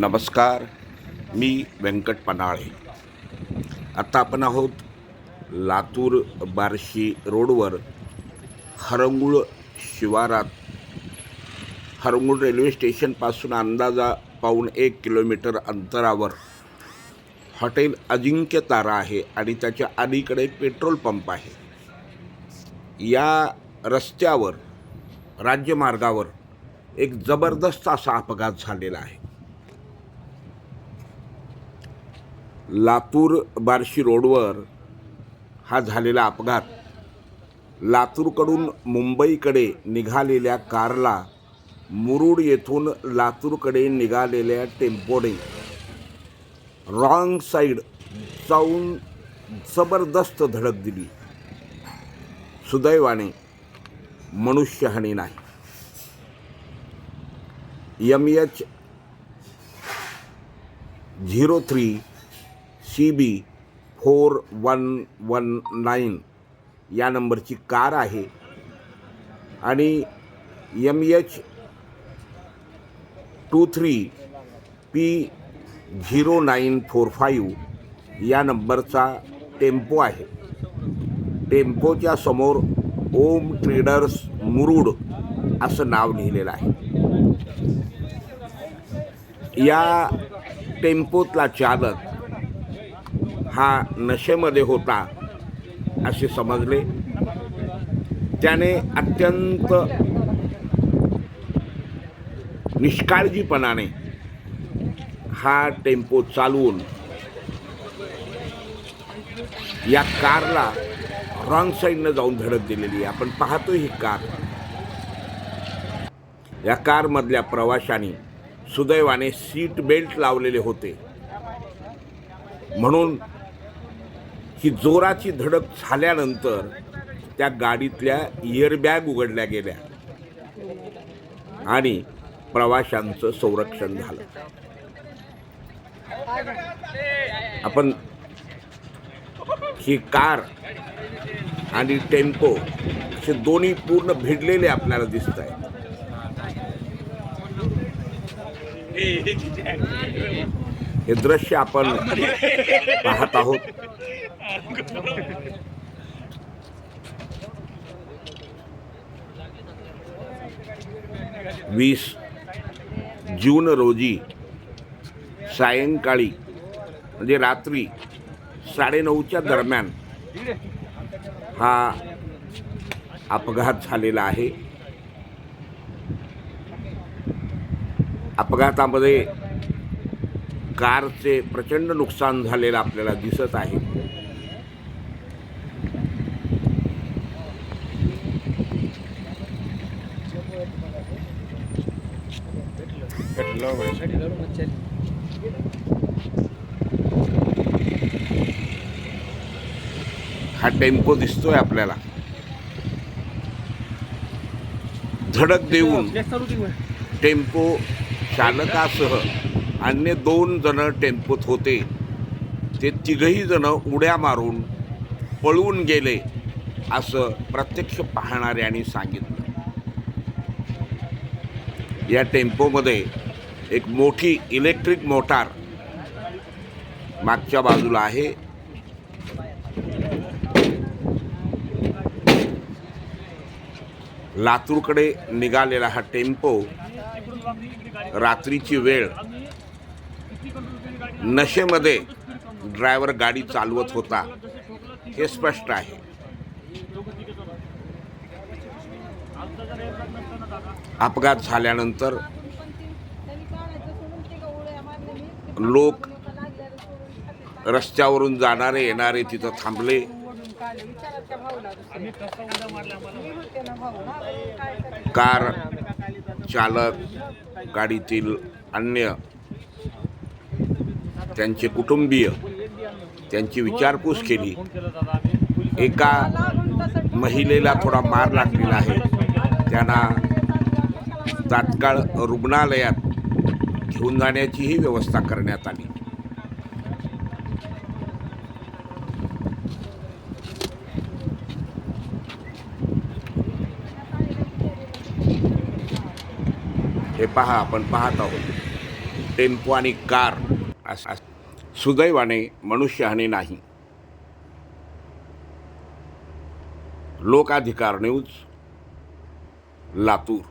नमस्कार मी व्यंकट पनाळे आता आपण आहोत लातूर बार्शी रोडवर हरंगुळ शिवारात. हरंगुळ रेल्वे स्टेशनपासून अंदाजा पाऊण एक किलोमीटर अंतरावर. हॉटेल अजिंक्य तारा आहे आणि त्याच्या अलीकडे एक पेट्रोल पंप आहे. या रस्त्यावर राज्यमार्गावर एक जबरदस्त असा अपघात झालेला आहे. लातूर बार्शी रोडवर हा झालेला अपघात. लातूरकडून मुंबईकडे निघालेल्या कारला मुरुड येथून लातूरकडे निघालेल्या टेम्पोने. रॉंग साईड जाऊन जबरदस्त धडक दिली. सुदैवाने मनुष्यहानी नाही. M H zero three C B four one one nine या नंबरची कार आहे. आणि M H two three P zero nine four five या नंबरचा टेम्पो आहे. टेम्पोच्या समोर ओम ट्रेडर्स मुरुड असं नाव लिहिलेलं आहे. या टेम्पोतला चालक हा नशेमध्ये होता असे समजले. त्याने अत्यंत निष्काळजीपणाने हा टेम्पो चालवून या कारला रॉंग साईडनं जाऊन धडक दिलेली आहे. आपण पाहतो ही कार. या कारमधल्या प्रवाशांनी सुदैवाने सीट बेल्ट लावलेले होते. म्हणून ही जोराची धडक झाल्यानंतर त्या गाडीतल्या इयरबॅग उघडल्या गेल्या. आणि प्रवाशांचं संरक्षण झालं. आपण ही कार आणि टेम्पो असे दोन्ही पूर्ण भिडलेले आपल्याला दिसत आहेत. हे दृश्य आपण पाहत आहोत. वीस जून रोजी सायंकाळी म्हणजे रात्री साडेनऊच्या दरम्यान हा अपघात झालेला आहे. अपघातामध्ये कारचे प्रचंड नुकसान झालेलं आपल्याला दिसत आहे. हा टेम्पो दिसतोय आपल्याला. धडक देऊन टेम्पो चालकासह अन्य दोन जण टेम्पोत होते. ते तिघही जण उड्या मारून पळून गेले असं प्रत्यक्ष पाहणाऱ्यांनी सांगितलं. या टेम्पोमध्ये एक मोठी इलेक्ट्रिक मोटार मागच्या बाजूला आहे. लातूरकडे निघालेला हा टेम्पो रात्रीची वेळ. नशेमध्ये ड्रायव्हर गाडी चालवत होता. हे स्पष्ट आहे. अपघात झाल्यानंतर लोक रस्त्यावरून जाणारे येणारे तिथं थांबले. कार चालक गाडीतील अन्य त्यांचे कुटुंबीय त्यांची विचारपूस केली. एका महिलेला थोडा मार लागलेला आहे. त्यांना तात्काळ रुग्णालयात घेऊन जाण्याचीही व्यवस्था करण्यात आली. हे पहा आपण पाहत आहोत. टेम्पो आणि कार सुदैवाने मनुष्यहानी नाही. लोकाधिकार न्यूज लातूर.